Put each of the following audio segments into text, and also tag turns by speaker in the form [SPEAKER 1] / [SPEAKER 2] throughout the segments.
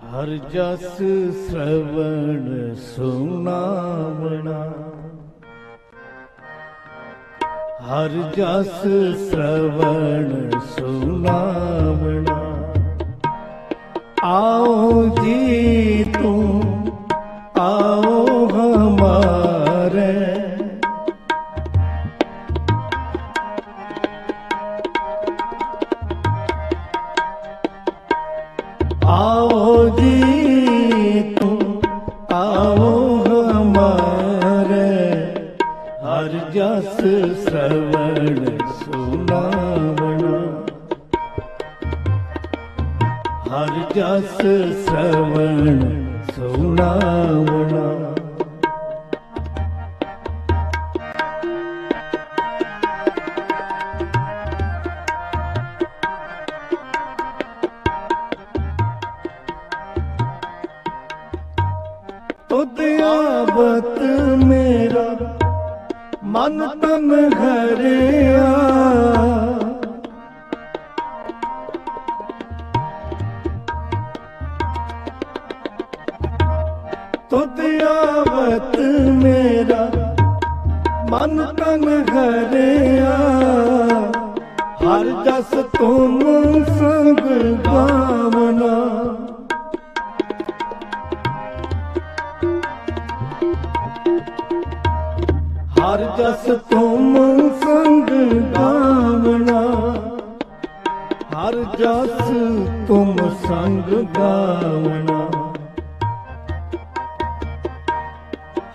[SPEAKER 1] ਹਰ ਜਸ ਸ਼ਰਵਣ ਸੁਨਾਵਣਾ। ਹਰ ਜਸ ਸ਼ਰਵਣ ਸੁਨਾਵਣਾ। ਆਓ ਜੀ ਤੂੰ ਆਓ ਰਸ ਸਵਣ ਸੁਣਾਵਣਾ ਤੁਧ ਮੇਰਾ ਮਨ ਤਨ ਹਰਿਆ ਜਸ ਤੁਮ ਸੰਗ ਗਾਵਨਾ ਹਰ ਜਸ ਤੁਮ ਸੰਗ ਗਾਵਣਾ ਹਰ ਜਸ ਤੁਮ ਸੰਗ ਗਾਵਣਾ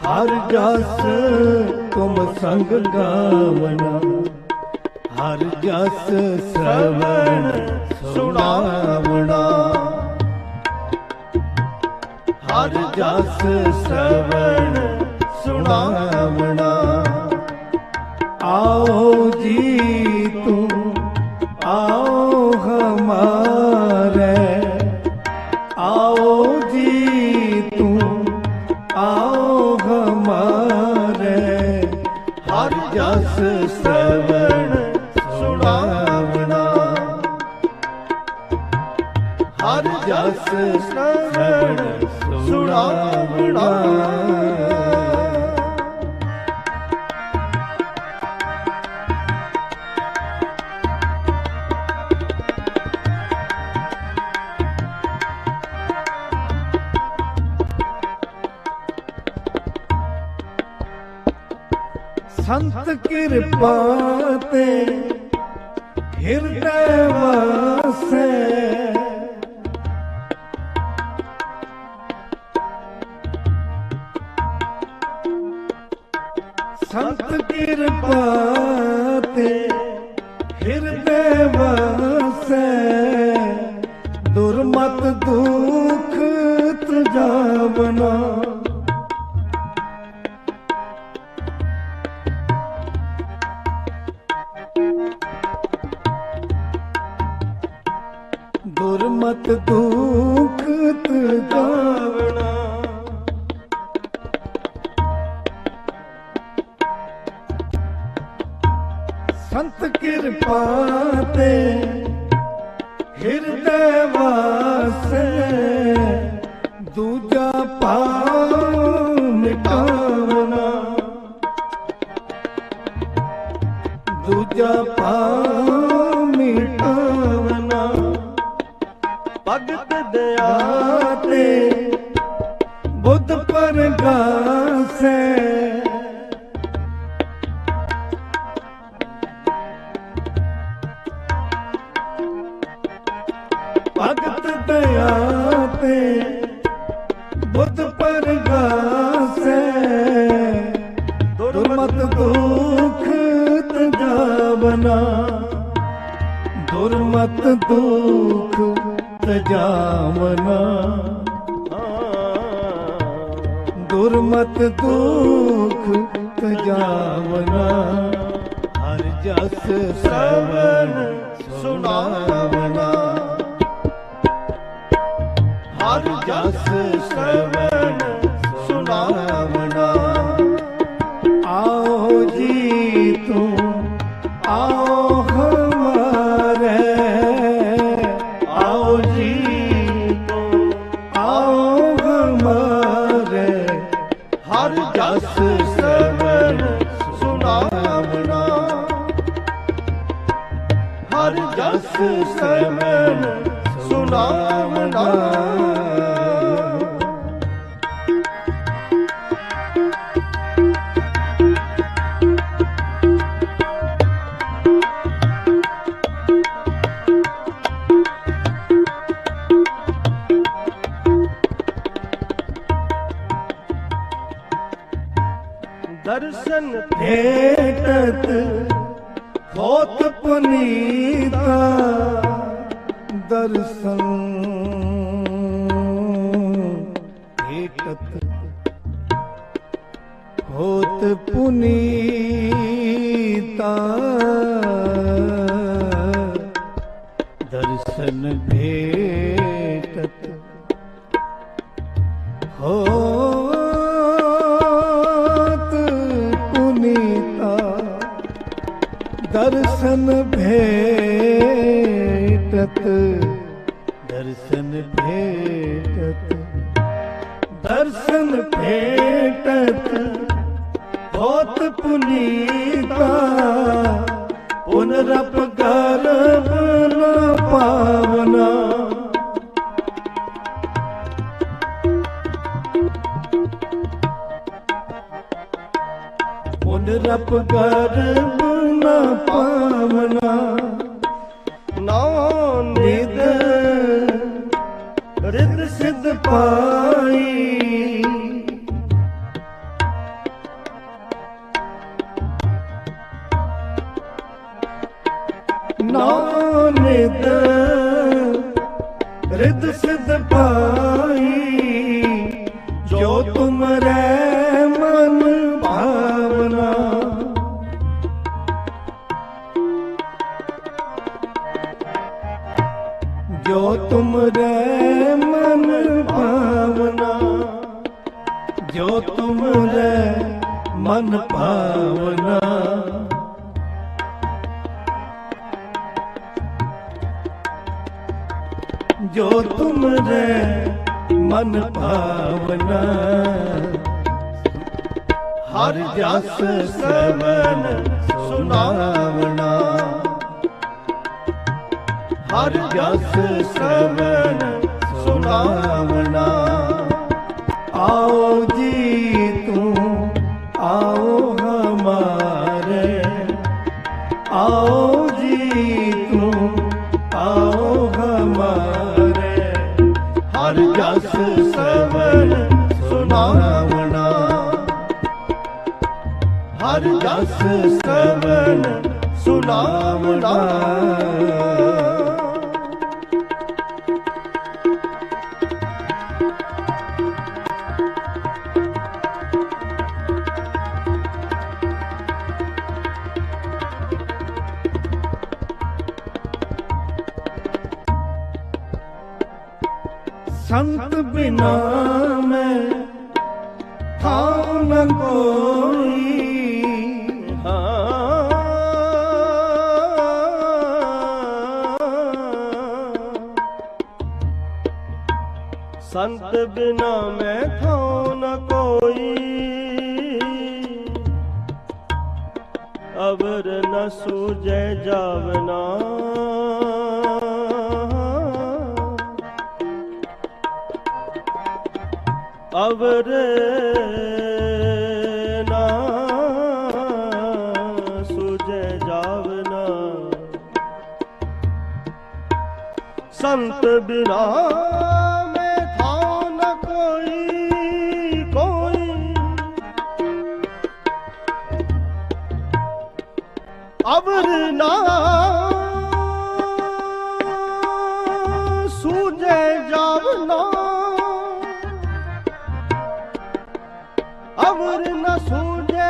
[SPEAKER 1] ਹਰ ਜਸ ਤੁਮ ਸੰਗ ਗਾਵਣਾ ਹਰ ਜਸ ਸ਼ਰਵਣ ਸੁਣਾਵਣਾ। ਹਰ ਜਸ ਸ਼ਰਵਣ ਸੁਣਾਵਣਾ। ਆਓ ਜੀ ਤੂੰ, ਆਓ ਹਮਾਰੇ। ਆਓ ਜੀ ਤੂੰ, ਆਓ ਹਮਾਰੇ। ਹਰ ਜਸ ਸ਼ਰਵਣ ਜਸ ਸ਼ਰਵਣ ਸੁਣਾਵਣਾ ਸੰਤ ਕਿਰਪਾ ਤੇ ਹਿਰਦੈ ਵਾਸੈ। ਦੁਰਮਤ ਦੁਖ ਤਜਾਵਣਾ ਸੰਤ ਕਿਰਪਾ ਤੇ ਹਿਰਦੈ ਵਾਸੈ ਦੂਜਾ ਪਾਉ ਮਿਟਾਵਨਾ ਦੂਜਾ ਪਾਉ ਭਗਤ ਦਇਆ ਤੇ ਬੁੱਧ ਪਰਗਾਸੈ ਭਗਤ ਦਇਆ ਤੇ ਬੁੱਧ ਪਰਗਾਸੈ ਦੁਰਮਤ ਦੁਖ ਤਜਾਵਨਾ, ਦੁਰਮਤ ਦੁਖ ਹਰ ਜਸ ਸਵਣ ਸੁਨਾਵਣਾ। ਆਓ ਜੀ ਤੂੰ, ਆਓ ਹਮਾਰੇ। ਆਓ ਜੀ ਆਓ
[SPEAKER 2] ਹਮਾਰੇ। ਹਰ ਜਸ
[SPEAKER 1] ਸਵਣ ਸੁਨਾਵਣਾ। ਹਰ ਜਸ ਸਵਣ ਸੁਨਾਵਣਾ। दर्शन ਦਰਸ਼ਨ ਭੇਟਤ ਦਰਸ਼ਨ ਭੇਟਤ ਦਰਸ਼ਨ ਭੇਟਤ ਹੋਤ ਪੁਨੀਤਾ ਪੁਨਰਪ ਗਰਭ ਨ ਪਾਵਨਾ ਪੁਨਰਪ ਜੋ ਤੁਮ ਰਹਿ ਮਨ ਭਾਵਨਾ, ਜੋ ਤੁਮ ਰਹਿ ਮਨ ਭਾਵਨਾ। ਜੋ ਤੁਮ ਮਨ ਭਾਵਨਾ, ਹਰ ਜਸ ਸਵਨ ਸੁਨਾਵਣਾ। ਹਰ ਜਸ ਸਵਨ ਸੁਨਾਵਣਾ ਆਓ ਜੀ ਤੂੰ, ਆਓ ਹਮਾਰੇ। ਆਓ ਜੀ ਤੂੰ, ਆਓ ਹਮਾਰੇ। ਹਰ ਜਸ ਸਵਨ ਸੁਨਾਵਣਾ ਹਰ ਜਸ ਸਵਨ ਸੁਨਾਵਣਾ ਥਾਉ ਨ ਕੋਈ?
[SPEAKER 2] ਸੰਤ ਬਿਨਾ ਮੈਂ ਥਾਉ ਨ ਕੋਈ। ਅਵਰ ਨ ਸੂਜੈ ਜਾਵਨਾ ਅਵਰ ਨਾ ਸੂਜੈ ਜਾਵਨਾ ਸੰਤ ਬਿਨਾ ਮੈਂ ਥਾਉ ਨ ਕੋਈ ਕੋਈ। ਅਵਰ ਨਾ ਅਵਰ ਨ ਸੂਝੇ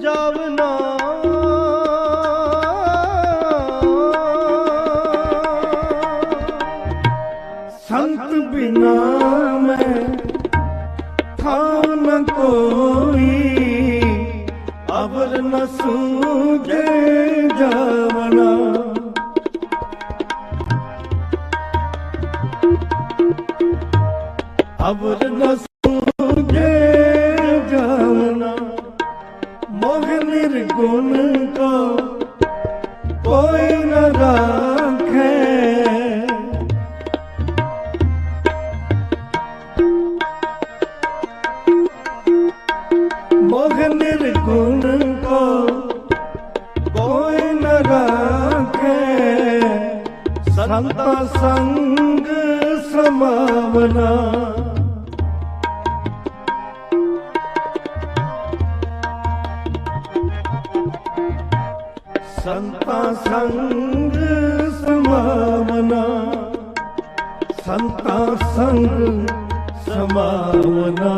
[SPEAKER 2] ਜਾਵਨਾ
[SPEAKER 1] ਸੰਤ ਬਿਨਾ ਮੈਂ ਥਾਉ ਨ ਕੋਈ, ਅਵਰ ਨ ਸੂਝੇ ਜਾਵਨਾ ਅਵਰ ਨ ਕੋਈ ਨ ਰਾਖੇ। ਮੋਹ ਨਿਰਗੁਣ ਕੋ ਕੋਈ ਨ ਰਾਖੇ। ਸੰਤ ਸੰਗ ਸਮਾਵਨਾ। ਸੰਤਾ ਸੰਗ ਸਮਾਵਨਾ। ਸੰਤਾ ਸੰਗ ਸਮਾਵਨਾ।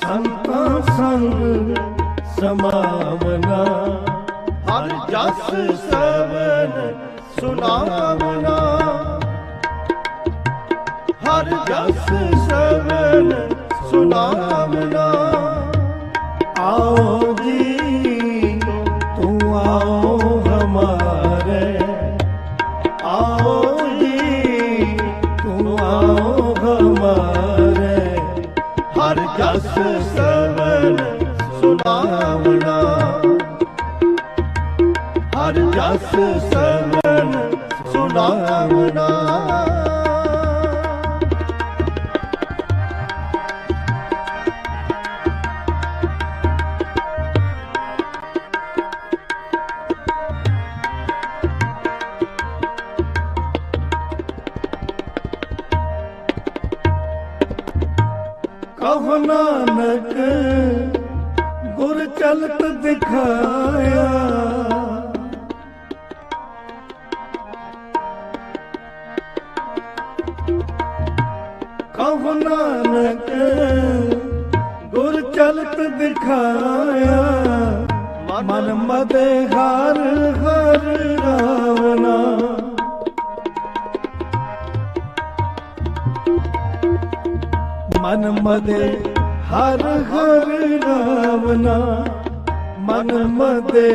[SPEAKER 1] ਸੰਤਾ ਸੰਗ ਸਮਾਵਨਾ।
[SPEAKER 2] ਹਰ ਜਸ ਸਵਨ ਸੁਨਾਵਨਾ। ਹਰ ਜਸ ਸਵਨ ਸੁਨਾਵਣਾ ਆਓ।
[SPEAKER 1] ਕਹੋ ਨਾਨਕ, ਗੁਰ ਚਲਤ ਦਿਖਾਇਆ। ਕਹੋ ਨਾਨਕ, ਗੁਰ ਚਲਤ ਦਿਖਾਇਆ। ਮਨ ਮਦੇ ਹਰ ਹਰ ਰਾਵਨਾ ਮਨ ਮਦੇ, ਹਰ ਹਰ ਰਾਵਨਾ ਮਨ ਮਦੇ,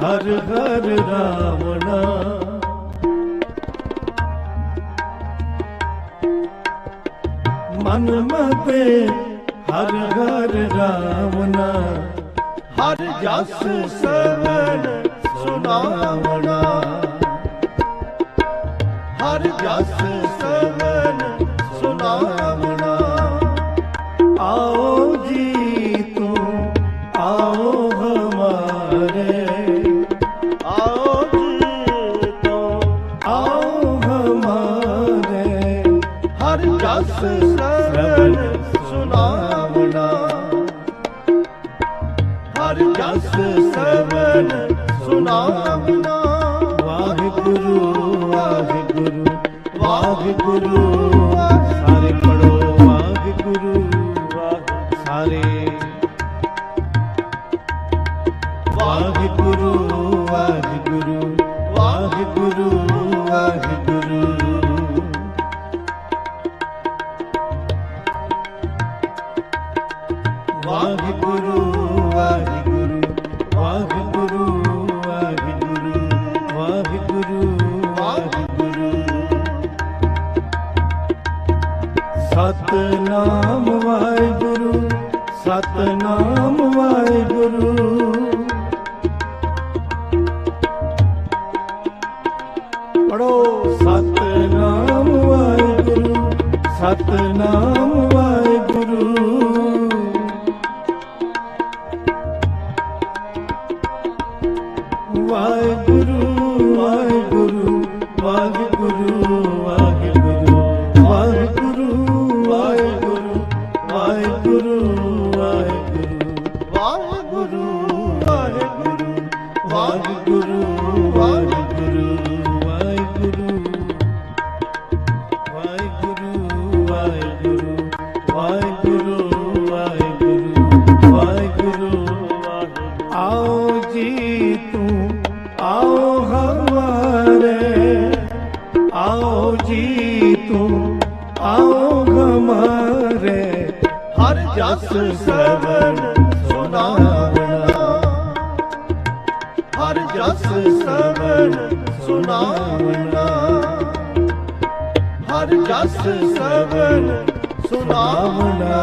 [SPEAKER 1] ਹਰ ਹਰ ਰਾਵਨਾ ਮਨ ਮਦੇ, ਹਰ ਹਰ ਰਾਵਨਾ
[SPEAKER 2] ਹਰ ਜਸ ਸਵਨ ਸੁਨਾਵਣਾ।
[SPEAKER 1] ਵਾਹਿਗੁਰੂ। ਸਤਨਾਮ ਵਾਹਿਗੁਰੂ ਸਤਨਾਮ ਵਾਹਿਗੁਰੂ। ਪੜੋ ਸਤਨਾਮ ਵਾਹਿਗੁਰੂ ਸਤਨਾਮ
[SPEAKER 2] ਜਸ ਸਵਨ ਸੁਨਾਵਣਾ। ਹਰ ਜਸ ਸਵਨ ਸੁਨਾਵਣਾ। ਹਰ ਜਸ ਸਵਨ ਸੁਨਾਵਣਾ।